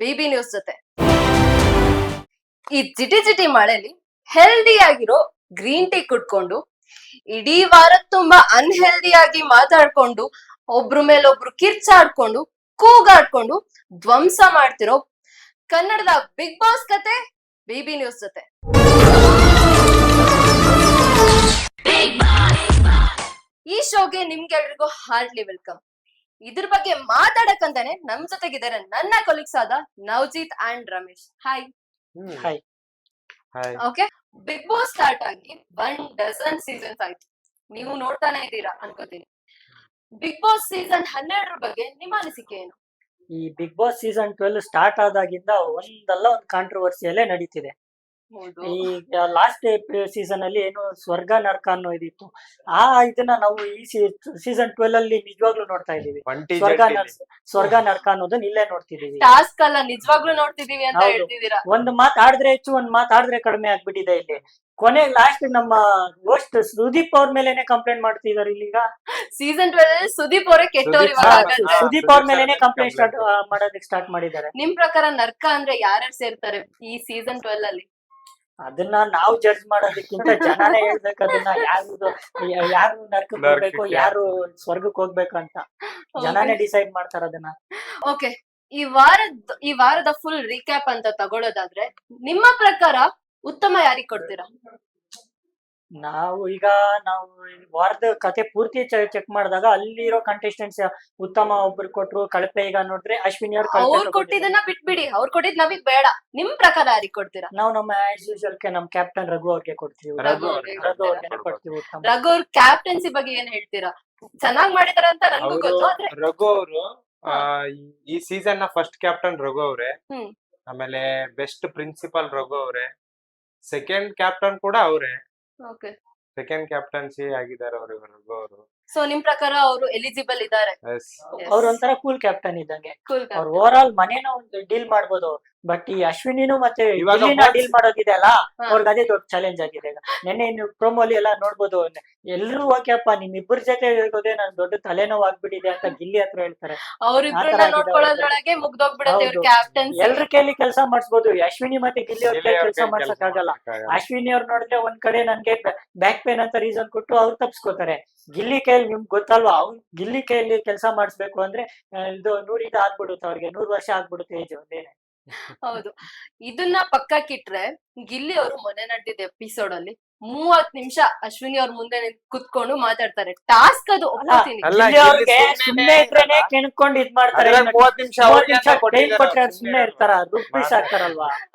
Bibi news ಜೊತೆ. ಈ ಜಿಟಿ ಜಿಟಿ ಮಳೆಲಿ ಹೆಲ್ದಿ ಆಗಿರೋ ಗ್ರೀನ್ ಟೀ ಕುಟ್ಕೊಂಡು ಇಡೀ ವಾರ ತುಂಬಾ ಅನ್ಹೆಲ್ದಿ ಆಗಿ ಮಾತಾಡ್ಕೊಂಡು, ಒಬ್ರು ಮೇಲೊಬ್ರು ಕಿರ್ಚಾಡ್ಕೊಂಡು, ಕೂಗಾಡ್ಕೊಂಡು ಧ್ವಂಸ ಮಾಡ್ತಿರೋ ಕನ್ನಡದ ಬಿಗ್ ಬಾಸ್ ಕತೆ ಬಿಬಿ ನ್ಯೂಸ್ ಜೊತೆ. ಈ ಶೋಗೆ ನಿಮ್ಗೆಲ್ರಿಗೂ ಹಾರ್ಡ್ಲಿ ವೆಲ್ಕಮ್ ಇದ್ರ ಬಗ್ಗೆ ಮಾತಾಡಕ್ಕಂತಾನೆ ನಮ್ ಜೊತೆಗಿದ್ದಾರೆ ನನ್ನ ಕೊಲೀಗ್ಸ್ ಆದ Navjeet and Ramesh. Hi hi hi okay Bigg Boss start ಆಗಿ ಒನ್ ಡಜನ್ ಸೀಸನ್ಸ್ ಆಯ್ತು. ನೀವು ನೋಡ್ತಾನೆ ಇದ್ದೀರಾ ಅನ್ಕೋತೀನಿ. ಬಿಗ್ ಬಾಸ್ ಸೀಸನ್ ಹನ್ನೆರಡರ ಬಗ್ಗೆ ನಿಮ್ಮ ಅನಿಸಿಕೆ ಏನು? ಈ Bigg Boss season twelve start ಆದಾಗಿಂದ ಒಂದಲ್ಲ ಒಂದು ಕಾಂಟ್ರವರ್ಸಿಯಲ್ಲೇ ನಡೀತಿದೆ. ಹೌದು. ಈ ಲಾಸ್ಟ್ ಸೀಸನ್ ಅಲ್ಲಿ ಏನು ಸ್ವರ್ಗ ನರ್ಕ ಅನ್ನೋ ಇದಿತ್ತು. ಆ ಇದನ್ನ ನಾವು ಈ ಸೀಸನ್ ಟ್ವೆಲ್ ಅಲ್ಲಿ ನಿಜವಾಗ್ಲೂ ನೋಡ್ತಾ ಇದೀವಿ ಸ್ವರ್ಗ ಸ್ವರ್ಗ ನರ್ಕ ಸ್ವರ್ಗ ನರಕ ಅನ್ನೋದನ್ನ ಇಲ್ಲೇ ನೋಡ್ತಿದೀವಿ ಟಾಸ್ಕ್ ಅಲ್ಲ ನಿಜವಾಗ್ಲೂ ನೋಡ್ತಿದೀವಿ ಅಂತ ಹೇಳ್ತಿದೀರಾ ಹೇಳ್ತಿದ್ದೀರಾ? ಒಂದ್ ಮಾತ್ ಆಡಿದ್ರೆ ಹೆಚ್ಚು ಒಂದ್ ಮಾತ್ ಆಡಿದ್ರೆ ಕಡಿಮೆ ಆಗ್ಬಿಟ್ಟಿದೆ ಇಲ್ಲಿ. ಕೊನೆ ಲಾಸ್ಟ್ ನಮ್ಮ ಹೋಸ್ಟ್ ಸುದೀಪ್ ಅವ್ರ ಮೇಲೆನೆ ಕಂಪ್ಲೇಂಟ್ ಮಾಡ್ತಿದಾರೆ ಇಲ್ಲಿಗ ಸೀಸನ್ ಟ್ವೆಲ್ ಅಲ್ಲಿ ಸುದೀಪ್ ಅವರೇ ಕೆಟ್ಟವ್ರು. ಸುದೀಪ್ ಅವ್ರ ಮೇಲೆನೆ ಕಂಪ್ಲೇಂಟ್ ಸ್ಟಾರ್ಟ್ ಮಾಡೋದಕ್ಕೆ ಸ್ಟಾರ್ಟ್ ಮಾಡಿದ್ದಾರೆ. ನಿಮ್ ಪ್ರಕಾರ ನರ್ಕ ಅಂದ್ರೆ ಯಾರ್ಯಾರು ಸೇರ್ತಾರೆ ಈ ಸೀಸನ್ ಟ್ವೆಲ್ ಅಲ್ಲಿ? ಅದನ್ನ ನಾವು ಜಡ್ಜ್ ಮಾಡೋದಕ್ಕಿಂತ ಜನನೇ ಹೇಳ್ಬೇಕು ಅದನ್ನ ಯಾರು ಯಾರು ನರ್ಕ ಹೋಗ್ಬೇಕು ಯಾರು? ಸ್ವರ್ಗಕ್ಕೆ ಹೋಗ್ಬೇಕು ಅಂತ. ಜನನೇ ಡಿಸೈಡ್ ಮಾಡ್ತಾರ ಅದನ್ನ. ಓಕೆ ಈ ವಾರದ ಈ ವಾರದ ಫುಲ್ ರೀಕ್ಯಾಪ್ ಅಂತ ತಗೊಳ್ಳೋದಾದ್ರೆ ನಿಮ್ಮ ಪ್ರಕಾರ ಉತ್ತಮ ಯಾರಿಗ್ ಕೊಡ್ತೀರಾ? ನಾವು ಈಗ ನಾವು ವಾರದ ಕತೆ ಪೂರ್ತಿ ಚೆಕ್ ಮಾಡಿದಾಗ ಅಲ್ಲಿರೋ ಕಂಟೆಸ್ಟೆಂಟ್ಸ್ ಉತ್ತಮ ಒಬ್ರು ಕೊಟ್ರು ಕಳಪೆ ಈಗ ನೋಡಿದ್ರೆ ಅಶ್ವಿನಿ ಅವ್ರು ಕೊಟ್ಟಿದ್ದನ್ನ ಬಿಟ್ಬಿಡಿ. ಅವ್ರು ಕೊಟ್ಟಿದ್ ನಮಗ್ ಬೇಡ. ನಿಮ್ ಪ್ರಕಾರ ಯಾರಿಗೆ ಕೊಡ್ತೀರಾ? ನಾವು ನಮ್ಮ ಆಸ್ ಯೂಶಲ್ ನಮ್ ಕ್ಯಾಪ್ಟನ್ ರಘು ಅವ್ರಿಗೆ ಕೊಡ್ತೀವಿ. ರಘು ಅವ್ರಿಗೆ? ಕೊಡ್ತೀವಿ ಉತ್ತಮ. ರಘು ಅವ್ರ ಕ್ಯಾಪ್ಟನ್ಸಿ ಬಗ್ಗೆ ಏನ್ ಹೇಳ್ತೀರಾ? ಚೆನ್ನಾಗ್ ಮಾಡಿದಾರ ಅಂತ ನನ್ಗೂ ಗೊತ್ತು ರಘು ಅವರು ಈ ಸೀಸನ್ನ ಫಸ್ಟ್ ಕ್ಯಾಪ್ಟನ್ ರಘು ಅವ್ರೆ. ಆಮೇಲೆ ಬೆಸ್ಟ್ ಪ್ರಿನ್ಸಿಪಲ್ ರಘು ಅವ್ರೆ. ಸೆಕೆಂಡ್ ಕ್ಯಾಪ್ಟನ್ ಕೂಡ ಅವ್ರೆ. ಓಕೆ ಸೆಕೆಂಡ್ ಕ್ಯಾಪ್ಟನ್ಸಿ ಆಗಿದ್ದಾರೆ ಅವರು ರಘು ಅವರು. ಸೊ ನಿಮ್ ಪ್ರಕಾರ ಅವರು ಎಲಿಜಿಬಲ್ ಇದ್ದಾರೆ? ಎಸ್ ಅವ್ರ ಒಂಥರ ಕೂಲ್ ಕ್ಯಾಪ್ಟನ್ ಇದ್ದಂಗೆ. ಕೂಲ್ ಅವ್ರು ಓವರ್ ಆಲ್ ಮನೇನ ಒಂದು ಡೀಲ್ ಮಾಡ್ಬೋದು ಬಟ್ ಈ ಅಶ್ವಿನಿನು ಮತ್ತೆ ಡೀಲ್ ಮಾಡೋದಿದೆ ಅಲ್ಲ. ಅವ್ರಿಗೆ ಅದೇ ದೊಡ್ಡ ಚಾಲೆಂಜ್ ಆಗಿದೆ ಈಗ. ನೆನ್ನೆ ನೀವು ಪ್ರೋಮೋಲಿ ಅಲ್ಲಿ ಎಲ್ಲ ನೋಡ್ಬೋದು. ಎಲ್ರು ಓಕೆಪ್ಪ ನಿಮ್ ಇಬ್ಬರ ಜೊತೆ ಹೋಗೋದೇ ನನ್ ದೊಡ್ಡ ತಲೆನೋವು ಆಗ್ಬಿಟ್ಟಿದೆ ಅಂತ ಗಿಲ್ಲಿ ಹತ್ರ ಹೇಳ್ತಾರೆ. ಎಲ್ರ ಕೈಲಿ ಕೆಲಸ ಮಾಡಿಸ್ಬೋದು. ಅಶ್ವಿನಿ ಮತ್ತೆ ಗಿಲ್ಲಿ ಅವ್ರ ಕೈ ಕೆಲಸ ಮಾಡ್ಸಕ್ ಆಗಲ್ಲ. ಅಶ್ವಿನಿ ಅವ್ರು ನೋಡಿದ್ರೆ ಒಂದ್ ಕಡೆ ನನ್ಗೆ ಬ್ಯಾಕ್ ಪೇನ್ ಅಂತ ರೀಸನ್ ಕೊಟ್ಟು ಅವ್ರು ತಪ್ಸ್ಕೊತಾರೆ. ಗಿಲ್ಲಿ ಕೈಯಲ್ಲಿ ನಿಮ್ಗೆ ಗೊತ್ತಲ್ವಾ? ಅವ್ರು ಗಿಲ್ಲಿ ಕೈಯಲ್ಲಿ ಕೆಲಸ ಮಾಡಿಸ್ಬೇಕು ಅಂದ್ರೆ ಇದು ನೂರಿಂದ ಇದು ಆಗ್ಬಿಡುತ್ತೆ ಅವ್ರಿಗೆ. ನೂರ್ ವರ್ಷ ಆಗ್ಬಿಡುತ್ತೆ ಏಜ್ ಒಂದೇನೆ. ಹೌದು. ಇದನ್ನ ಪಕ್ಕಕ್ಕಿಟ್ರೆ ಗಿಲ್ಲಿ ಅವರು ಮೊನ್ನೆ ನಡೆದಿದ್ದ ಎಪಿಸೋಡ್ ಅಲ್ಲಿ ಮೂವತ್ ನಿಮಿಷ ಅಶ್ವಿನಿ ಅವ್ರ ಮುಂದೆ ನಿಂತ್ ಕುತ್ಕೊಂಡು ಮಾತಾಡ್ತಾರೆ. ಟಾಸ್ಕ್ ಅದು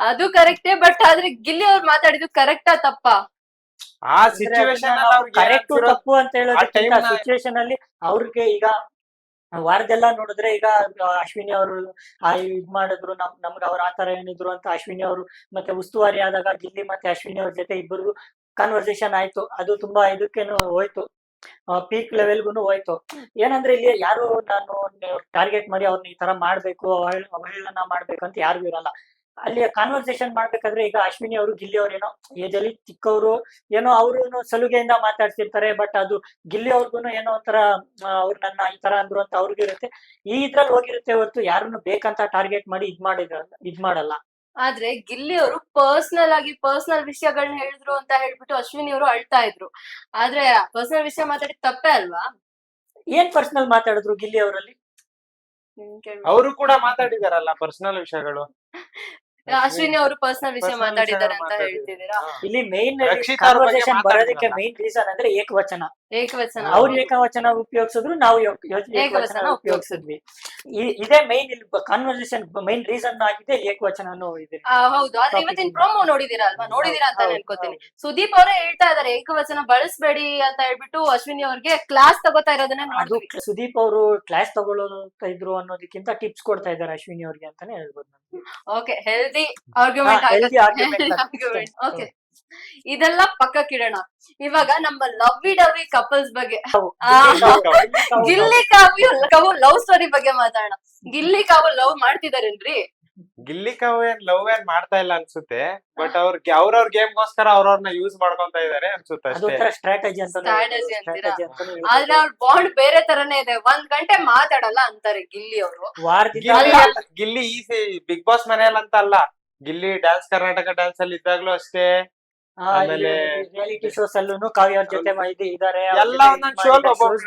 ಅದು ಕರೆಕ್ಟೇ ಬಟ್ ಆದ್ರೆ ಗಿಲ್ಲಿ ಅವ್ರು ಮಾತಾಡಿದ್ದು ಕರೆಕ್ಟಾ ತಪ್ಪಾ? ಆ ಸಿಚುವೇಶನ್ ಕರೆಕ್ಟ್ ತಪ್ಪು ಅಂತ ಹೇಳೋದು ಸಿಚುವೇಶನ್ ಅಲ್ಲಿ ಅವ್ರಿಗೆ ಈಗ ವಾರದೆಲ್ಲ ನೋಡಿದ್ರೆ ಈಗ ಅಶ್ವಿನಿ ಅವರು ಇದ್ ಮಾಡಿದ್ರು, ನಮ್, ನಮ್ಗೆ ಅವ್ರ ಆತರ ಏನಿದ್ರು ಅಂತ ಅಶ್ವಿನಿ ಅವರು ಮತ್ತೆ ಉಸ್ತುವಾರಿ ಆದಾಗ ಗಿಲ್ಲಿ ಮತ್ತೆ ಅಶ್ವಿನಿ ಅವ್ರ ಜೊತೆ ಇಬ್ಬರು ಕಾನ್ವರ್ಸೇಷನ್ ಆಯ್ತು. ಅದು ತುಂಬಾ ಇದಕ್ಕೇನು ಹೋಯ್ತು. ಪೀಕ್ ಲೆವೆಲ್ಗೂ ಹೋಯ್ತು. ಏನಂದ್ರೆ ಇಲ್ಲಿ ಯಾರು ನಾನು ಟಾರ್ಗೆಟ್ ಮಾಡಿ ಅವ್ರನ್ನ ಈ ತರ ಮಾಡ್ಬೇಕು ಅವಹೇಳ- ಅವಹೇಳನ ಮಾಡ್ಬೇಕು ಅಂತ ಯಾರಿಗೂ ಇರಲ್ಲ. ಅಲ್ಲಿ ಕಾನ್ವರ್ಸೇಷನ್ ಮಾಡ್ಬೇಕಾದ್ರೆ ಈಗ ಅಶ್ವಿನಿ ಅವರು ಗಿಲ್ಲಿ ಅವ್ರೇನೋ ಏಜ್ ಅಲ್ಲಿ ಚಿಕ್ಕವರು ಏನೋ ಅವರು ಸಲುಗೆಯಿಂದ ಮಾತಾಡ್ತಿರ್ತಾರೆ ಬಟ್ ಅದು ಗಿಲ್ಲಿ ಅವ್ರಿಗೂ ಏನೋ ಒಂಥರ ಅವ್ರು ನನ್ನ ಈ ತರ ಅಂದ್ರು ಅಂತ ಅವ್ರಿಗೂ ಇರುತ್ತೆ. ಈ ಇದ್ರಲ್ಲಿ ಹೋಗಿರುತ್ತೆ ಹೊರತು ಯಾರನ್ನು ಬೇಕಂತ ಟಾರ್ಗೆಟ್ ಮಾಡಿ ಇದ್ ಮಾಡಿದ್ರ ಇದ್ ಮಾಡಲ್ಲ. ಆದ್ರೆ ಗಿಲ್ಲಿ ಅವರು ಪರ್ಸನಲ್ ಆಗಿ ಪರ್ಸನಲ್ ವಿಷಯಗಳನ್ನ ಹೇಳಿದ್ರು ಅಂತ ಹೇಳ್ಬಿಟ್ಟು ಅಶ್ವಿನಿ ಅವರು ಅಳ್ತಾ ಇದ್ರು. ಆದ್ರೆ ಪರ್ಸನಲ್ ವಿಷಯ ಮಾತಾಡಿ ತಪ್ಪೇ ಅಲ್ವಾ? ಏನ್ ಪರ್ಸನಲ್ ಮಾತಾಡಿದ್ರು ಗಿಲ್ಲಿ ಅವರಲ್ಲಿ? ಅವರು ಕೂಡ ಮಾತಾಡಿದಾರಲ್ಲ ಪರ್ಸನಲ್ ವಿಷಯಗಳು. ಅಶ್ವಿನಿ ಅವರು ಪರ್ಸನಲ್ ವಿಷಯ ಮಾತಾಡಿದ್ದಾರೆ ಅಂತ. ಹೇಳ್ತಿದ್ದೀರಾ ಇಲ್ಲಿ ಮೇನ್ ರಕ್ಷಿತಾ ಅವ್ರ ಬಗ್ಗೆ ಕಾನ್ವರ್ಸೇಷನ್ ಬರೋದಕ್ಕೆ. ಮೇನ್ ರೀಸನ್ ಅಂದ್ರೆ ಏಕವಚನ ಏಕವಚನ ಅವ್ರ ಏಕವಚನ ಉಪಯೋಗಿಸಿದ್ರು ನಾವು ಏಕವಚನ ಉಪಯೋಗಿಸಿದ್ವಿ. ಇದೇ ಮೈನ್ ಇಲ್ಲಿ ಕಾನ್ವರ್ಸೇಷನ್ ಮೈನ್ ರೀಸನ್ ಆಗಿದೆ ಏಕವಚನ ಹೌದು. ಆದ್ರೆ ಇವತ್ತಿನ. ಪ್ರೋಮೋ ನೋಡಿದೀರಾ ಅಲ್ವಾ? ನೋಡಿದೀರಾ ಅಂತ ಅನ್ಕೋತೀನಿ. ಸುದೀಪ್ ಅವರೇ ಹೇಳ್ತಾ ಇದಾರೆ ಏಕವಚನ ಬಳಸ್ಬೇಡಿ ಅಂತ ಹೇಳ್ಬಿಟ್ಟು ಅಶ್ವಿನಿ ಅವ್ರಿಗೆ ಕ್ಲಾಸ್ ತಗೋತಾ ಇರೋದನ್ನ ಅದು ಸುದೀಪ್ ಅವರು ಕ್ಲಾಸ್ ತಗೊಳ್ಳೋತಾ ಇದ್ರು ಅನ್ನೋದಕ್ಕಿಂತ ಟಿಪ್ಸ್ ಕೊಡ್ತಾ ಇದ್ದಾರೆ ಅಶ್ವಿನಿ ಅವ್ರಿಗೆ ಅಂತಾನೆ ಹೇಳ್ಬೋದು. ಓಕೆ ಹೆಲ್ದಿ ಆರ್ಗ್ಯುಮೆಂಟ್ ಓಕೆ ಇದೆಲ್ಲ ಪಕ್ಕಕ್ಕಿಡೋಣ ಇವಾಗ ನಮ್ಮ ಲವ್ವಿ ಡವ್ವಿ ಕಪಲ್ಸ್ ಬಗ್ಗೆ. ಗಿಲ್ಲಿ ಕಾವ್ಯ ಕಾವು ಲವ್ ಸ್ಟೋರಿ ಬಗ್ಗೆ ಮಾತಾಡೋಣ. ಗಿಲ್ಲಿ ಕಾವು ಲವ್ ಮಾಡ್ತಿದಾರೇನ್ರಿ? ಗಿಲ್ಲಿ ಕಾವು ಏನ್ ಲವ್ ಏನ್ ಮಾಡ್ತಾ ಇಲ್ಲ ಅನ್ಸುತ್ತೆ ಬಟ್ ಅವ್ರಿಗೆ ಅವ್ರವ್ರ ಗೇಮ್ಗೋಸ್ಕರ ಅವ್ರವ್ರನ್ನ ಯೂಸ್ ಮಾಡ್ಕೊಂತ ಇದಾರೆ ಅನ್ಸುತ್ತೆ ಅಷ್ಟೇ. ಸ್ಟ್ರಾಟಜಿ ಅಂತೀರಾ? ಆದ್ರೆ ಅವ್ರ ಬಾಂಡ್ ಬೇರೆ ತರನೇ ಇದೆ. ಒಂದ್ ಗಂಟೆ ಮಾತಾಡಲ್ಲ ಅಂತಾರೆ ಗಿಲ್ಲಿ ಅವರು. ಗಿಲ್ಲಿ ಈಸಿ ಗಿಲ್ಲಿ ಈ ಬಿಗ್ ಬಾಸ್ ಮನೆಯಲ್ಲಿ ಅಂತ ಅಲ್ಲ. ಗಿಲ್ಲಿ ಡ್ಯಾನ್ಸ್ ಕರ್ನಾಟಕ ಡ್ಯಾನ್ಸ್ ಅಲ್ಲಿ ಇದ್ದಾಗ್ಲೂ ಅಷ್ಟೇ. ಆಮೇಲೆ- ರಿಯಾಲಿಟಿ ಶೋಸ್ ಅಲ್ಲೂ ಕಾವ್ಯ ಅವ್ರ ಜೊತೆ ಮ- ಇದು ಇದಾರೆ ಎಲ್ಲ ಒಂದೊಂದ್ ಶೋ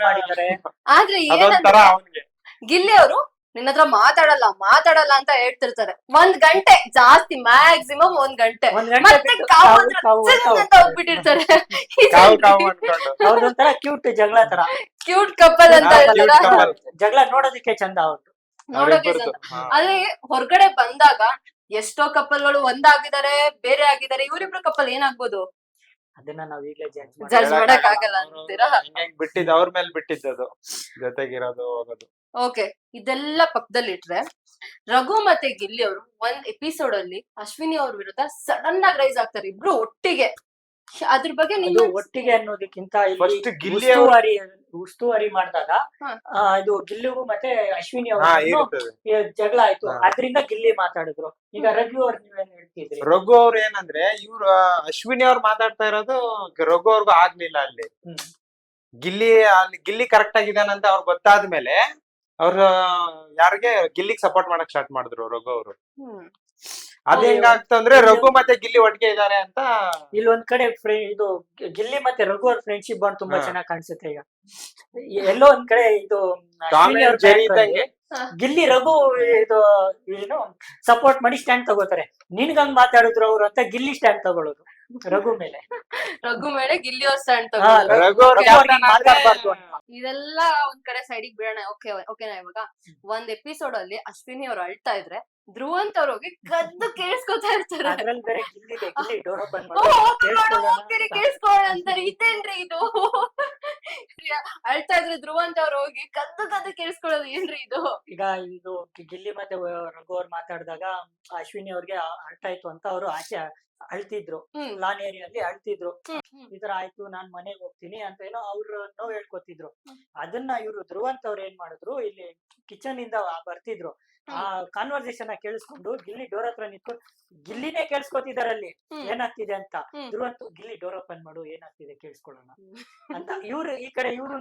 ಮಾಡಿದ್ದಾರೆ. ಆದ್ರೆ ಅದೊಂಥರ ಅವನ್ಗೆ. ಗಿಲ್ಲಿ ಅವರು ನಿನ್ನ ಹತ್ರ ಮಾತಾಡಲ್ಲ ಮಾತಾಡಲ್ಲ ಅಂತ ಹೇಳ್ತಿರ್ತಾರೆ. ಒಂದ್ ಗಂಟೆ ಜಾಸ್ತಿ ಮ್ಯಾಕ್ಸಿಮಮ್ ಒಂದ್ ಗಂಟೆ. ಒಂದ್ ಗಂಟೆ ಮತ್ತೆ ಕಾವು. ಅಂತ ಹೋಗ್ಬಿಟ್ಟಿರ್ತಾರೆ. ಕಾವು ಕಾವು ಅನ್ಕೊಂಡು. ಅವ್ರದೊಂಥರ ಕ್ಯೂಟ್ ಜಗಳ ತರ ಕ್ಯೂಟ್ ಕಪ್ಪಲ್ ಅಂತ ಹೇಳ್ತಾರ? ಜಗಳ ನೋಡೋದಕ್ಕೆ ಚಂದ ಅವ್ರದ್ದು ನೋಡೋಕೆ. ಚಂದ. ಆದ್ರೆ ಹೊರಗಡೆ ಬಂದಾಗ ಎಷ್ಟೋ ಕಪಲ್ಗಳು ಒಂದಾಗಿದ್ದಾರೆ ಬೇರೆ ಆಗಿದ್ದಾರೆ ಇವರಿಬ್ರು ಕಪಲ್ ಏನಾಗ್ಬೋದು? ಅದನ್ನ ನಾವ್ ಈಗಲೇ ಜಡ್ಜ್ ಮಾಡಕ್ ಆಗಲ್ಲ ಅವ್ರು ಅಂತೀರಾ? ಹಿಂಗ್ ಬಿಟ್ಟಿದ್ ಅವ್ರ ಮೇಲೆ ಬಿಟ್ಟಿದ್ದದು. ಜೊತೆಗಿರೋದು ಹೋಗೋದು. ಓಕೆ ಇದೆಲ್ಲ ಪಕ್ಕದಲ್ಲಿ ಇಟ್ರೆ ರಘು ಮತ್ತೆ ಗಿಲ್ಲಿ ಅವರು ಒಂದ್ ಎಪಿಸೋಡ್ ಅಲ್ಲಿ ಅಶ್ವಿನಿ ಅವ್ರ ವಿರುದ್ಧ ಸಡನ್ ಆಗಿ ರೈಸ್ ಆಗ್ತಾರೆ ಇಬ್ರು ಒಟ್ಟಿಗೆ. ಅದ್ರ ಬಗ್ಗೆ ನೀವು ಒಟ್ಟಿಗೆ ಅನ್ನೋದಕ್ಕಿಂತ ಇಲ್ಲಿ ಗಿಲ್ಲಿ ಅವ್ರು- ಉಸ್ತುವಾರಿ ಮಾಡಿದಾಗ ಇದು ಗಿಲ್ಲಿಗೂ ಮತ್ತೆ ಅಶ್ವಿನಿ ಅವರು ಜಗಳ ಆಯ್ತು. ಅದ್ರಿಂದ ಗಿಲ್ಲಿ ಮಾತಾಡಿದ್ರು. ಈಗ ರಘು ಅವ್ರು ನೀವೇನ್ ಹೇಳ್ತಿದ್ರಿ? ರಘು ಅವ್ರು ಏನಂದ್ರೆ ಇವ್ರು ಅಶ್ವಿನಿ ಅವ್ರು ಮಾತಾಡ್ತಾ ಇರೋದು ರಘು ಅವ್ರಿಗೂ ಆಗ್ಲಿಲ್ಲ ಅಲ್ಲಿ. ಗಿಲ್ಲಿ ಅಲ್ಲಿ ಗಿಲ್ಲಿ ಕರೆಕ್ಟ್ ಆಗಿದಾನಂತ ಅವ್ರು ಗೊತ್ತಾದ್ಮೇಲೆ ಅವ್ರ ಯಾರಿಗೆ ಗಿಲ್ಲಿಗ್ ಸಪೋರ್ಟ್ ಮಾಡಕ್ ಸ್ಟಾರ್ಟ್ ಮಾಡಿದ್ರು ರಘು ಅವರು. ಅದ್ ಹೆಂಗಾಗ್ತಂದ್ರೆ ರಘು ಮತ್ತೆ ಗಿಲ್ಲಿ ಒಟ್ಟಿಗೆ ಇದಾರೆ ಅಂತ ಇಲ್ಲಿ ಒಂದ್ ಕಡೆ ಇದು ಗಿಲ್ಲಿ ಮತ್ತೆ ರಘು ಅವ್ರ ಫ್ರೆಂಡ್ಶಿಪ್ ಬಾಂಡ್ ತುಂಬಾ. ಚೆನ್ನಾಗಿ ಕಾಣಿಸುತ್ತೆ ಈಗ ಎಲ್ಲೋ ಒಂದ್ ಕಡೆ ಇದು. ಗಿಲ್ಲಿ ರಘು ಇದು ಏನು ಸಪೋರ್ಟ್ ಮಾಡಿ ಸ್ಟ್ಯಾಂಡ್ ತಗೋತಾರೆ ನಿನ್ಗಂಗ್ ಮಾತಾಡಿದ್ರು ಅವ್ರು ಅಂತ ಗಿಲ್ಲಿ ಸ್ಟ್ಯಾಂಡ್ ತಗೊಳ್ಳೋದು ರಘು ಮೇಲೆ ರಘು ಮೇಲೆ ಗಿಲ್ಲಿ ಅವ್ರ ಸ್ಟ್ಯಾಂಡ್ ತಗೋ ರಘು ಅವ್ರ ಮಾತಾಡ್ಬಾರ್ದು ಅಂತ. ಇದೆಲ್ಲ ಒಂದ್ ಕಡೆ ಸೈಡಿಗೆ ಬಿಡೋಣ. ಓಕೆ ಓಕೆನಾ ಇವಾಗ ಒಂದ್ ಎಪಿಸೋಡ್ ಅಲ್ಲಿ ಅಶ್ವಿನಿ ಅವ್ರು ಅಳ್ತಾ ಇದ್ರೆ ಧ್ರುವಂತ ಅವ್ರು ಹೋಗಿ ಕದ್ದು ಕೇಳಿಸ್ಕೊತಾ ಇರ್ತಾರೆ. ಅಂತ. ಅಂತಾರೆ ಇದೇನ್ರಿ ಇದು. ಅಳ್ತಾ ಇದ್ರೆ ಧ್ರುವಂತ ಅವ್ರು ಹೋಗಿ ಕದ್ದು ಕದ್ದು ಕೇಳಿಸ್ಕೊಳ್ಳೋದು ಏನ್ರಿ ಇದು? ಈಗ ಇದು ಗಿಲ್ಲಿ ಮತ್ತೆ ರಘು ಅವ್ರು ಮಾತಾಡಿದಾಗ ಅಶ್ವಿನಿ ಅವ್ರಿಗೆ ಅರ್ಥ ಇತ್ತು ಅಂತ ಅವರು ಆಚೆ ಅಳ್ತಿದ್ರು. ಲಾನ್ ಏರಿಯಲ್ಲಿ ಅಳ್ತಿದ್ರು. ಈ ತರ ಆಯ್ತು ನಾನ್ ಮನೆಗೆ ಹೋಗ್ತೀನಿ ಅಂತ ಏನೋ ಅವ್ರ ನೋವು ಹೇಳ್ಕೊತಿದ್ರು. ಅದನ್ನ ಇವ್ರು ಧ್ರುವಂತ್ ಅವ್ರು ಏನ್ ಮಾಡಿದ್ರು ಇಲ್ಲಿ ಕಿಚನ್ ಇಂದ ಬರ್ತಿದ್ರು. ಆ ಕಾನ್ವರ್ಸೇಷನ್ ಕೇಳಿಸ್ಕೊಂಡು ಗಿಲ್ಲಿ ಡೋರ್ ಹತ್ರ ನಿಂತ್ಕೊಂಡು ಗಿಲ್ಲಿನೇ ಕೇಳಿಸ್ಕೊತಿದಾರೆ ಅಲ್ಲಿ ಏನಾಗ್ತಿದೆ ಅಂತ. ಧ್ರುವಂತ್ ಗಿಲ್ಲಿ ಡೋರ್ ಓಪನ್ ಮಾಡು ಏನಾಗ್ತಿದೆ ಕೇಳಿಸ್ಕೊಳ್ಳೋಣ ಅಂತ ಇವ್ರು ಈ ಕಡೆ ಇವ್ರು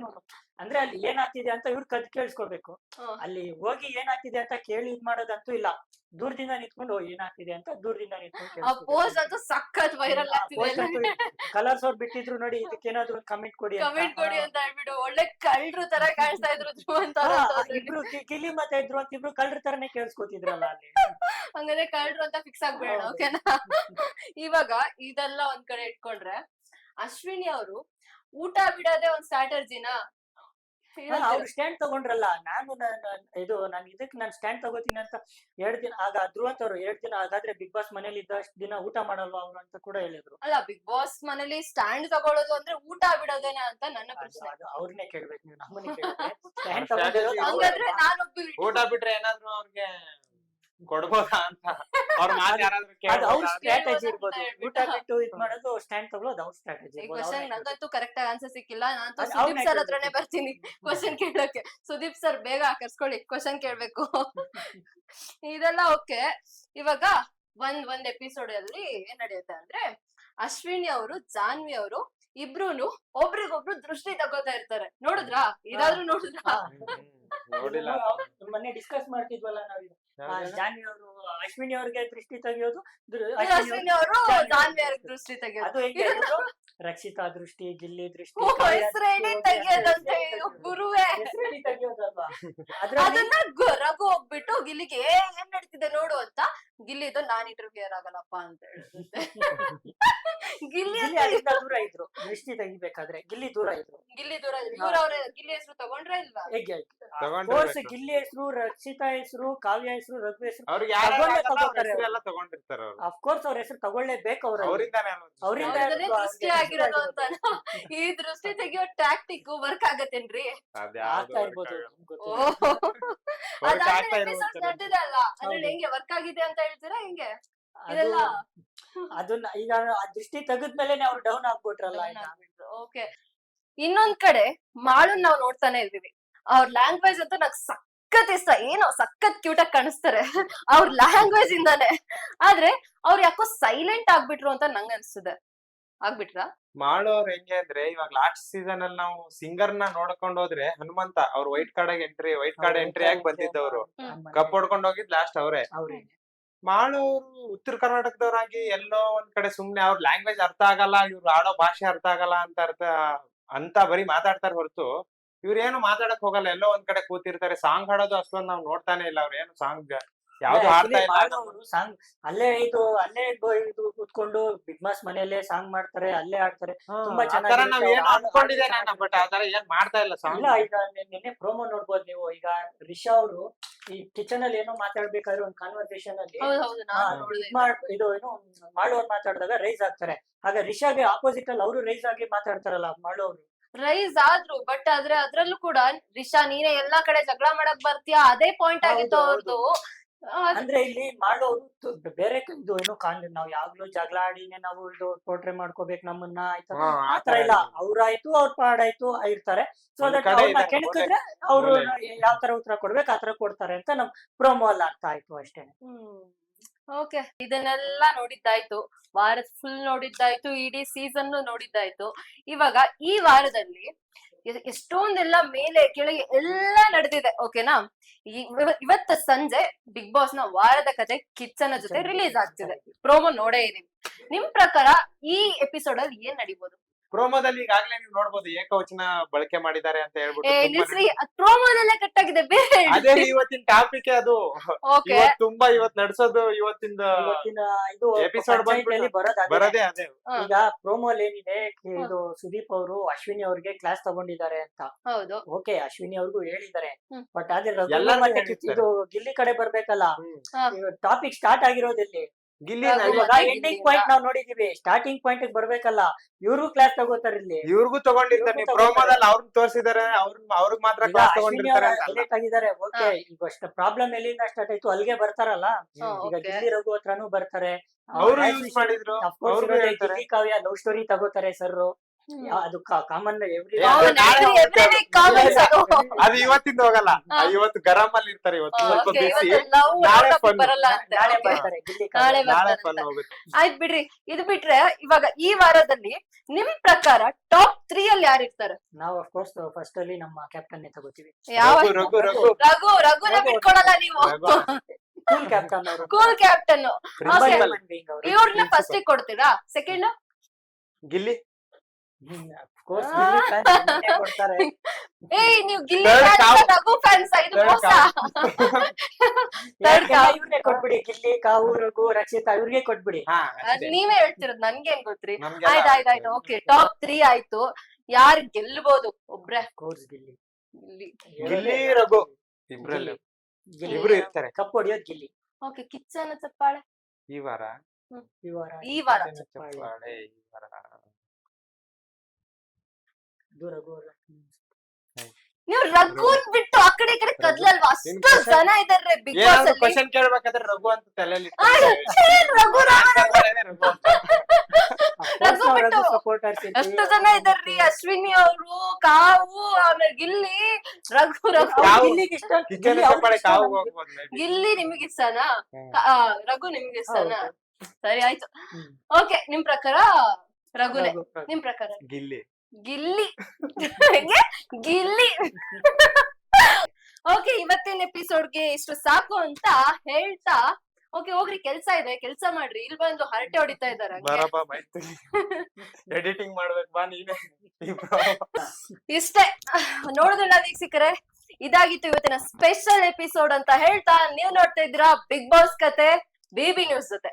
ಅಂದ್ರೆ ಅಲ್ಲಿ ಏನಾಗ್ತಿದೆ ಅಂತ ಇವ್ರು ಕದ್ ಕೇಳಿಸ್ಕೊಬೇಕು. ಅಲ್ಲಿ ಹೋಗಿ ಏನಾಗ್ತಿದೆ ಅಂತ ಕೇಳಿ ಇದ್ ಮಾಡೋದಂತೂ ಇಲ್ಲ. ದೂರದಿಂದ ನಿಂತ್ಕೊಂಡು ಏನಾಗ್ತಿದೆ ಅಂತ ದೂರದಿಂದ ನಿಂತ್ಕೊಂಡು ಪೋಸ್ ಅಂತೂ ಸಖತ್ ವೈರಲ್ ಆಗ್ತಿದೆ ಕಲರ್ಸ್ ಅವ್ರು ಬಿಟ್ಟಿದ್ರು ನೋಡಿ ಇದಕ್ಕೆ ಏನಾದ್ರು ಕಮೆಂಟ್ ಕೊಡಿ. ಕಮೆಂಟ್ ಕೊಡಿ ಅಂತ ಹೇಳ್ಬಿಟ್ಟು ಒಳ್ಳೆ ಕಳ್ರು ತರ ಕಾಣಿಸ್ತಾ ಇದ್ರು ಅಂತ ಇಬ್ರು ಕಿಲಿ ಮತ್ತೆ ಇದ್ರು ಅಂತ ಇಬ್ರು ಕಳ್ರ ತರನೇ ಕೇಳಿಸ್ಕೊತಿದ್ರಲ್ಲ ಅಲ್ಲಿ. ಹಂಗಾದ್ರೆ ಕಳ್ರು ಅಂತ ಫಿಕ್ಸ್ ಆಗ್ಬೇಡ ಓಕೆನಾ ಇವಾಗ ಇದೆಲ್ಲ ಒಂದ್ ಕಡೆ ಇಟ್ಕೊಂಡ್ರೆ ಅಶ್ವಿನಿ ಅವರು ಊಟ ಬಿಡೋದೇ ಒಂದ್ ಸ್ಟ್ರಾಟರ್ಜಿನ ಅವ್ರು ಸ್ಟ್ಯಾಂಡ್ ತಗೊಂಡ್ರಲ್ಲ ನಾನು ಇದು ನಾನು ಇದಕ್ಕೆ ನಾನು ಸ್ಟ್ಯಾಂಡ್ ತಗೋತೀನಿ ಅಂತ ಎರಡ್ ದಿನ ಆಗ ಧ್ರುವಂತ ಅವರು ಎರಡ್ ದಿನ ಹಾಗಾದ್ರೆ ಬಿಗ್ ಬಾಸ್ ಮನೇಲಿ ಇದ್ದಷ್ಟು ದಿನ ಊಟ ಮಾಡಲ್ವಾ ಅವ್ರು ಅಂತ ಕೂಡ ಹೇಳಿದ್ರು. ಅಲ್ಲ ಬಿಗ್ ಬಾಸ್ ಮನೇಲಿ ಸ್ಟ್ಯಾಂಡ್ ತಗೊಳ್ಳೋದು ಅಂದ್ರೆ ಊಟ ಬಿಡೋದೇನ ಅಂತ ನನ್ನ ಪ್ರಶ್ನೆ. ಅವ್ರನ್ನೇ ಕೇಳ್ಬೇಕು ನೀವು ನಮ್ಮನ್ನೇ ಕೇಳ್ಬೇಕು. ಸ್ಟ್ಯಾಂಡ್ ತಗೊಂಡಿರೋದು ಊಟ ಬಿಟ್ರೆ ಏನಾದ್ರು ಅವ್ರಿಗೆ ಕೊಡ್ಬೋದಾ ಅಂತ. ಅವ್ರ ಮಾತು ಯಾರಾದ್ರೂ ಅದು ಅವ್ರ ಕೇಳ್ಬೋದಾ? ಸ್ಟ್ರಾಟಜಿ ಕೇಳ್ಬೋದು ಅಂತ ಇರ್ಬೋದು ಊಟ ಬಿಟ್ಟು ಇದ್ ಮಾಡೋದು ಸ್ಟ್ಯಾಂಡ್ ತಗೊಳ್ಳೋದು ಅವ್ರ ಸ್ಟ್ರಾಟಜಿ ಈ ಕ್ವಶನ್ ನಂಗಂತೂ ಕರೆಕ್ಟ್ ಆಗಿ ಆನ್ಸರ್ ಸಿಕ್ಕಿಲ್ಲ. ನಾನು ಅದು ಸುದೀಪ್ ಸರ್ ಹತ್ರನೇ ಬರ್ತೀನಿ ಕ್ವಶನ್ ಕೇಳೋಕೆ. ಸುದೀಪ್ ಸರ್ ಬೇಗ ಕರ್ಸ್ಕೊಳ್ಳಿ ಕ್ವಶನ್ ಕೇಳ್ಬೇಕು. ಇದೆಲ್ಲ ಓಕೆ ಇವಾಗ ಒಂದ್ ಒಂದ್ ಎಪಿಸೋಡ್ ಅಲ್ಲಿ ಏನ್ ನಡೆಯುತ್ತೆ ಅಂದ್ರೆ ಅಶ್ವಿನಿ ಅವರು ಜಾನ್ವಿ ಅವರು ಇಬ್ರುನು ಒಬ್ರಿಗೊಬ್ರು ದೃಷ್ಟಿ ತಗೋತಾ ಇರ್ತಾರೆ. ನೋಡಿದ್ರಾ? ಇದಾದ್ರೂ ನೋಡಿದ್ರಾ? ನೋಡಿಲ್ಲ. ಮೊನ್ನೆ ಡಿಸ್ಕಸ್ ಮಾಡ್ತಿದ್ವಲ್ಲ ನಾವು ಇದು. ಜಾನ್ವಿ ಅವರು ಅಶ್ವಿನಿ ಅವ್ರಿಗೆ ದೃಷ್ಟಿ ತೆಗಿಯೋದು ಅಶ್ವಿನಿ ಅಶ್ವಿನಿ ಅವರು ಜಾನ್ವಿ ಅವ್ರಿಗೆ ದೃಷ್ಟಿ ತೆಗೆಯೋದು ಅದು ಹೆಂಗೆ? ರಕ್ಷಿತಾ ದೃಷ್ಟಿ ಗಿಲ್ಲಿ ದೃಷ್ಟಿ ಓ, ಕಾವ್ಯ ಹೆಸ್ರೇಳಿ ದೃಷ್ಟಿ, ತೆಗಿಯೋದಂತೆ ಹೆಸ್ರೇಳಿ ಇದು ತೆಗಿಯೋದು. ಗುರುವೇ. ಹೆಸ್ರೇಳಿ ತೆಗಿಯೋದಲ್ವಾ? ಅದ್ರಲ್ಲಿ ಅದನ್ನ ಗ- ರಘು ಹೋಗ್ಬಿಟ್ಟು ಗಿಲ್ಲಿಗೆ ಏ ಏನ್ ನಡೀತಿದೆ ನೋಡು ಅಂತ ಗಿಲ್ಲಿದು ನಾನ್ ಇಂಟರ್ವ್ಯೂ ಆಗಲ್ಲಪ್ಪ ಅಂತ ಹೇಳುತ್ತೆ ಗಿಲ್ಲಿ ಗಿಲ್ಲಿ ಅಂತ ಅಲ್ಲಿಂದ ದೂರ ಇದ್ರು. ದೃಷ್ಟಿ ತೆಗಿಬೇಕಾದ್ರೆ ಗಿಲ್ಲಿ ದೂರ ಇದ್ರು. ಗಿಲ್ಲಿ ದೂರ ಇವ್ರ ಅವ್ರ ಗಿಲ್ಲಿ ಹೆಸರು ತಗೊಂಡ್ರೆ ಇಲ್ವಾ? ಹೇಗೆ ತಗೊಂಡಿರ್ಬೇಕು. ಕೋರ್ಸ್ ಗಿಲ್ಲಿ ಹೆಸರು ರಕ್ಷಿತಾ ಹೆಸರು ಕಾವ್ಯ ಹೆಸರು ರಘು ಹೆಸರು ಅವ್ರಿಗೆ ಯಾರು ತಗೊಂಡೇ ತಗೋತಾರೆ ಅವ್ರು. ಎಲ್ಲ ತಗೊಂಡಿರ್ತಾರ ಅವ್ರು. ಅಫ್ಕೋರ್ಸ್ ಅವ್ರ ಹೆಸರು ತಗೊಳ್ಳೇಬೇಕು ಅವ್ರ ಅವ್ರಿಂದ ಅವ್ರಿಂದ ಅವ್ರದನ್ನೇ ದೃಷ್ಟಿ ಅವ್ರಿಗೆ ಅಂತ ಈ ದೃಷ್ಟಿ ತೆಗಿಯೋ ಟ್ಯಾಕ್ಟಿಕ್ ವರ್ಕ್ ಆಗತ್ತೇನ್ರಿ? ಆಗ್ತಾ ಇರ್ಬೋದು ನಮ್ಗ್ ಗೊತ್ತಿಲ್ಲ. ಅದಾದ್ಮೇಲೆ ಅದ್ರಲ್ಲಿ ಹೆಂಗೆ ವರ್ಕ್ ಆಗಿದೆ ಅಂತ ಹೇಳ್ತೀರಾ ಹೆಂಗೆ? ಅದು ಅದನ್ನ ಈಗ ಆ ದೃಷ್ಟಿ ತೆಗೆದ್ಮೇಲೆ ಅವ್ರು ಡೌನ್ ಆಗ್ಬಿಟ್ರಲ್ಲ ಈಗ. ಓಕೆ ಇನ್ನೊಂದ್ ಕಡೆ ಮಾಳನ್ ನಾವ್ ನೋಡ್ತಾನೆ ಇದ್ದೀವಿ. ಅವ್ರ ಲ್ಯಾಂಗ್ವೇಜ್ ಅಂತೂ ನಂಗೆ ಸಖತ್ ಇಷ್ಟ. ಏನೋ ಸಖತ್ ಕ್ಯೂಟ್ ಆಗಿ ಕಾಣಿಸ್ತಾರೆ. ಅವ್ರ ಲ್ಯಾಂಗ್ವೇಜ್ ಇಂದಾನೆ. ಆದ್ರೆ ಅವ್ರು ಯಾಕೋ ಸೈಲೆಂಟ್ ಆಗ್ಬಿಟ್ರು ಅಂತ ನಂಗ್ ಅನ್ಸುತ್ತೆ. ಆಗ್ಬಿಟ್ರ? ಮಾಡೋರ್ ಹೆಂಗೆ ಅಂದ್ರೆ ಇವಾಗ ಲಾಸ್ಟ್ ಸೀಸನ್ ಅಲ್ಲಿ ನಾವು ಸಿಂಗರ್ನ ನೋಡ್ಕೊಂಡ್ ಹೋದ್ರೆ ಹನುಮಂತ ಅವ್ರ ವೈಟ್ ಕಾರ್ಡ್ ಆಗಿ ಎಂಟ್ರಿ ವೈಟ್ ಕಾರ್ಡ್ ಎಂಟ್ರಿ ಆಗಿ ಬಂದಿದ್ದವ್ರು. ಕಪ್ ಹೊಡ್ಕೊಂಡ್ ಹೋಗಿದ್ ಲಾಸ್ಟ್ ಅವ್ರೆ. ಅವ್ರೆ. ಮಾಡೋರು ಉತ್ತರ ಕರ್ನಾಟಕದವ್ರಾಗಿ ಎಲ್ಲೋ ಒಂದ್ ಕಡೆ ಸುಮ್ನೆ ಅವ್ರ ಲ್ಯಾಂಗ್ವೇಜ್ ಅರ್ಥ ಆಗಲ್ಲ ಇವ್ರು ಆಡೋ ಭಾಷೆ ಅರ್ಥ ಆಗಲ್ಲ ಅಂತ ಅರ್ಥ ಅಂತ ಬರೀ ಮಾತಾಡ್ತಾರೆ ಹೊರತು ಇವ್ರೇನು ಏನು ಮಾತಾಡಕ್ ಹೋಗಲ್ಲ ಎಲ್ಲೋ ಒಂದ್ ಕಡೆ ಕೂತಿರ್ತಾರೆ. ಸಾಂಗ್ ಹಾಡೋದು ಅಷ್ಟೊಂದ್ ನಾವ್ ನೋಡ್ತಾನೆ ಇಲ್ಲ ಅವ್ರ ಏನು ಸಾಂಗ್ ಯಾವ್ದು ಹಾಡ್ತಾ ಇಲ್ಲ. ಸಾಂಗ್ ಅಲ್ಲೇ ಇದು ಅಲ್ಲೇ ಇದು ಕೂತ್ಕೊಂಡು ಬಿಗ್ ಬಾಸ್ ಮನೆಯಲ್ಲೇ ಸಾಂಗ್ ಮಾಡ್ತಾರೆ ಅಲ್ಲೇ ಆಡ್ತಾರೆ ತುಂಬಾ ನಾನು ಬಟ್ ಆತರ ಏನ್ ಮಾಡ್ತಾ ಇಲ್ಲ ಸಾಂಗ್ ಇಲ್ಲ ಈಗ ನಿನ್ನೆ ಪ್ರೋಮೋ ನೋಡ್ಬೋದು ನೀವು. ಈಗ ರಿಷಾ ಅವರು ಈ ಕಿಚನ್ ಅಲ್ಲಿ ಏನೋ ಮಾತಾಡ್ಬೇಕಾದ್ರೆ ಒಂದು ಕಾನ್ವರ್ಸೇಷನ್ ಅಲ್ಲಿ ಹೌದು ಹೌದು ಹಾ, ನಾನು ನೋಡಿದೆ. ಇದ್ ಏನು ಮಾಡೋರ್ ಮಾತಾಡಿದಾಗ ರೈಸ್ ಆಗ್ತಾರೆ ಆಗ ರಿಷಾಗೆ ಆಪೋಸಿಟ್ ಅಲ್ಲಿ ಅವರು ರೈಸ್ ಆಗಿ ಮಾತಾಡ್ತಾರಲ್ಲ ಮಾಡೋರು ರೈಸ್ ಆದ್ರು ಬಟ್ ಆದ್ರೆ ಅದ್ರಲ್ಲೂ ಕೂಡ ರಿಷಾ ನೀನೇ ಎಲ್ಲಾ ಕಡೆ ಜಗಳ ಮಾಡಕ್ ಬರ್ತೀಯಾ? ಅದೇ ಪಾಯಿಂಟ್ ಆಗಿತ್ತು ಅವ್ರದ್ದು ಅಂದ್ರೆ ಇಲ್ಲಿ ಮಾಡೋದು ಬೇರೆ ಇದು ಏನು ಕಾನ್ ನಾವ್ ಯಾವಾಗ್ಲೂ ಜಗಳ ಆಡಿನೇ ನಾವು ಇದು ಪೋಟ್ರೆ ಮಾಡ್ಕೋಬೇಕು ನಮ್ಮನ್ನ ಆಯ್ತಾ? ಆತರ ಇಲ್ಲ. ಅವ್ರಾಯ್ತು ಅವ್ರ ಪಾಡಾಯ್ತು ಇರ್ತಾರೆ. ಸೊ ದಟ್ ಕೆಣಕಿದ್ರೆ ಅವ್ರು. ಯಾವ ತರ ಉತ್ತರ ಕೊಡ್ಬೇಕು ಆತರ ಕೊಡ್ತಾರೆ ಅಂತ ನಮ್ ಪ್ರೋಮೋ ಅಲ್ಲಿ ಆಗ್ತಾ ಆಯ್ತು ಅಷ್ಟೇ. ಓಕೆ ಇದನ್ನೆಲ್ಲ ನೋಡಿದ್ದಾಯ್ತು. ವಾರ ಫುಲ್ ನೋಡಿದ್ದಾಯ್ತು ಇಡೀ ಸೀಸನ್ ನೋಡಿದ್ದಾಯ್ತು. ಇವಾಗ ಈ ವಾರದಲ್ಲಿ ಎಷ್ಟೊಂದೆಲ್ಲ ಮೇಲೆ ಕೆಳಗೆ ಎಲ್ಲ ನಡೆದಿದೆ ಓಕೆನಾ? ಇವತ್ತ ಸಂಜೆ ಬಿಗ್ ಬಾಸ್ನ ವಾರದ ಕತೆ ಕಿಚ್ಚನ ಜೊತೆ ರಿಲೀಸ್ ಆಗ್ತಿದೆ. ಪ್ರೋಮೋ ನೋಡೇ ಇದೀವಿ ನಿಮ್ ಪ್ರಕಾರ ಈ ಎಪಿಸೋಡ್ ಅಲ್ಲಿ ಏನ್ ನಡಿಬೋದು? ಪ್ರೋಮೋದಲ್ಲಿ ಈಗಾಗಲೇ ನೀವು ನೋಡ್ಬೋದು ಏಕವಚನ ಬಳಕೆ ಮಾಡಿದ್ದಾರೆ ಅಂತ ಹೇಳ್ಬಿಟ್ಟು ಕಟ್ಟಾಗಿದೆ ಬೇರೆ ಅದೇ ಇವತ್ತಿನ ಟಾಪಿಕ್ ಅದು. ತುಂಬಾ ಇವತ್ ನಡ್ಸೋದು ಇವತ್ತಿಂದ ಇವತ್ತಿನ ಇದು ಎಪಿಸೋಡ್ ಬರೋದೇ ಅದೇ. ಈಗ ಪ್ರೋಮೋ ಅಲ್ಲಿ ಏನಿದೆ ಇದು ಸುದೀಪ್ ಅವರು ಅಶ್ವಿನಿ ಅವ್ರಿಗೆ ಕ್ಲಾಸ್ ತಗೊಂಡಿದ್ದಾರೆ ಅಂತ. ಹೌದು. ಓಕೆ ಅಶ್ವಿನಿ ಅವ್ರಿಗೂ ಹೇಳಿದ್ದಾರೆ. ಬಟ್ ಆದ್ರೆ. ಇದು ಗಿಲ್ಲಿ ಕಡೆ ಬರ್ಬೇಕಲ್ಲ. ಟಾಪಿಕ್ ಸ್ಟಾರ್ಟ್ ಆಗಿರೋದಲ್ಲಿ. ಗಿಲ್ಲಿ ಎಂಡಿಂಗ್ ಪಾಯಿಂಟ್ ನಾವ್ ನೋಡಿದೀವಿ. ಸ್ಟಾರ್ಟಿಂಗ್ ಪಾಯಿಂಟ್ ಬರ್ಬೇಕಲ್ಲ. ಇವ್ರಿಗೂ ಕ್ಲಾಸ್ ತಗೋತಾರೆ ಇಲ್ಲಿ. ಇವ್ರಿಗೂ ತಗೊಂಡಿರ್ತಾರೆ. ನೀವು ಪ್ರೋಮೋದಲ್ಲಿ ಅವ್ರನ್ನ ತೋರಿಸಿದಾರೆ ಅವ್ರನ್ನ ಅವ್ರಿಗೆ ಮಾತ್ರ ಕ್ಲಾಸ್ ತಗೊಂಡಿರ್ತಾರೆ ಅಲ್ಲ. ಆಗಿದ್ದಾರೆ ಓಕೆ ಈಗ ಅಷ್ಟು ಪ್ರಾಬ್ಲಮ್ ಎಲ್ಲಿಂದ ಸ್ಟಾರ್ಟ್ ಆಯ್ತು? ಅಲ್ಲಿಗೆ ಬರ್ತಾರಲ್ಲ. ಈಗ. ಗಿಲ್ಲಿ ರಘು ಹತ್ರನೂ ಬರ್ತಾರೆ. ಅವರು ಯೂಸ್ ಮಾಡಿದ್ರು. ಗಿಲ್ಲಿ ಕಾವ್ಯ ಲವ್ ಸ್ಟೋರಿ ತಗೋತಾರೆ ಸರ್. ಅದು ಕಾಮನ್ ಅದು. ಇವತ್ತಿಂದ ಹೋಗಲ್ಲ. ಇವತ್ತು ಗರಂ ಅಲ್ಲಿ ಇರ್ತಾರೆ ಇವತ್ತು. ಸ್ವಲ್ಪ ಬಿಸಿ. ನಾಳೆ ಫನ್. ನಾಳೆ ಫನ್. ಹೋಗುತ್ತೆ. ಆಯ್ತ್ ಬಿಡ್ರಿ. ಇದು ಬಿಟ್ರೆ ಇವಾಗ ಈ ವಾರದಲ್ಲಿ ನಿಮ್ ಪ್ರಕಾರ ಟಾಪ್ ತ್ರೀ ಅಲ್ಲಿ ಯಾರು ಇರ್ತಾರೆ? ನಾವು ಅಫ್ ಕೋರ್ಸ್ ಫಸ್ಟ್ ಅಲ್ಲಿ ನಮ್ಮ ಕ್ಯಾಪ್ಟನ್ ತಗೋತೀವಿ. ಯಾವ ರಘು ರಘು ರಘು. ರಘು. ರಘುನ ರಘು. ಬಿಟ್ಕೊಡಲ್ಲ ನೀವು. ಕೂಲ್ ಕ್ಯಾಪ್ಟನ್ ಅವರು. Cool captain. ಇವ್ರನ್ನ ಫಸ್ಟ್ ಕೊಡ್ತೀರಾ? ಸೆಕೆಂಡ್ ಗಿಲ್ಲಿ. ಏಯ್ ನೀವು ಗಿಲ್ಲಿ. ರಘು ಫ್ಯಾನ್ಸ್ ಇದು ಮೋಸ. ಇವ್ರನ್ನೇ ಕೊಟ್ಬಿಡಿ ಗಿಲ್ಲಿ ಕಾವು ರಘು ರಕ್ಷಿತಾ ಇವ್ರಿಗೆ ಕೊಟ್ಬಿಡಿ. ನೀವೇ ಹೇಳ್ತಿರೋದು ನನ್ಗೇನ್ ಗೊತ್ತ್ರಿ? ಆಯ್ತ್ ಆಯ್ತ್ ಆಯ್ತು. ಓಕೆ ಟಾಪ್ ತ್ರೀ ಆಯ್ತು. ಯಾರು ಗೆಲ್ಬಹುದು ಒಬ್ರೆ. ಕೋರ್ಸ್ ಗಿಲ್ಲಿ. ಗಿಲ್ಲಿ. ರಘು. ಇಬ್ರಲ್ಲಿ ಇಬ್ರು ಇರ್ತಾರೆ. ಕಪ್ ಹೊಡಿಯೋದ್ ಗಿಲ್ಲಿ. ಓಕೆ ಕಿಚ್ಚನ ಚಪ್ಪಾಳೆ. ಈ ವಾರ? ಈ ವಾರ ಈ ವಾರ ಚಪ್ಪಾಳೆ, ಈ ವಾರ. ಅದು ರಘು ಅವ್ರು. ನೀವು ರಘುನ್ ಬಿಟ್ಟು ಆ ಕಡೆ ಈ ಕಡೆ ಕದ್ಲಲ್ವಾ? ಅಷ್ಟು ಜನ ಇದಾರೆ ಬಿಗ್ ಬಾಸ್ ಏನಾದ್ರು ಅಲ್ಲಿ. ಕ್ವಶನ್ ಕೇಳ್ಬೇಕಾದ್ರೆ ರಘು ಅಂತ ತಲೆಯಲ್ಲಿ ಆ, ಏನ್ ರಘು ರಾಮ ರಘು ಅಂತ. ರಘು ಬಿಟ್ಟು ಅಷ್ಟು ಜನ ಇದಾರ್ರಿ ಅಶ್ವಿನಿ ಅವರು ಕಾವು ಆಮೇಲೆ ಗಿಲ್ಲಿ ರಘು ರಘು. ಕಾವು. ಗಿಲ್ಲಿಗೆ ಇಷ್ಟ. ಕಿಚನ್ ಚಪ್ಪಾಳೆ ಕಾವು ಹೋಗ್ಬೋದು maybe. ಗಿಲ್ಲಿ ನಿಮಗೆ ಇಷ್ಟನಾ? ಹ್ಮ್. ಕ- ಆ, ರಘು ನಿಮಗೆ ಇಷ್ಟನಾ? ಸರಿ ಆಯ್ತು. ಹ್ಮ್. ಓಕೆ ನಿಮ್ ಪ್ರಕಾರ ರಘುನೇ. ರಘು, ರಘು. ನಿಮ್ ಪ್ರಕಾರ? ಗಿಲ್ಲಿ. ಗಿಲ್ಲಿ. ಹೆಂಗೆ ಗಿಲ್ಲಿ. ಓಕೆ ಇವತ್ತಿನ ಎಪಿಸೋಡ್ಗೆ ಇಷ್ಟು ಸಾಕು ಅಂತ ಹೇಳ್ತಾ ಓಕೆ ಹೋಗ್ರಿ ಕೆಲ್ಸ ಇದೆ ಕೆಲ್ಸ ಮಾಡ್ರಿ. ಇಲ್ಲಿ ಬಂದು ಹರಟೆ ಹೊಡಿತಾ ಇದಾರೆ ಎಡಿಟಿಂಗ್ ಮಾಡ್ಬೇಕು ಬಾ ನೀನೆ. ಇಷ್ಟೇ. ನೋಡಿದ್ರೆ ಇಷ್ಟೇ ಸಿಕ್ಕರೆ? ಇದಾಗಿತ್ತು ಇವತ್ತಿನ ಸ್ಪೆಷಲ್ ಎಪಿಸೋಡ್ ಅಂತ ಹೇಳ್ತಾ ನೀವು ನೋಡ್ತಾ ಇದ್ದೀರಾ ಬಿಗ್ ಬಾಸ್ ಕತೆ ಬೇಬಿ ನ್ಯೂಸ್ ಜೊತೆ.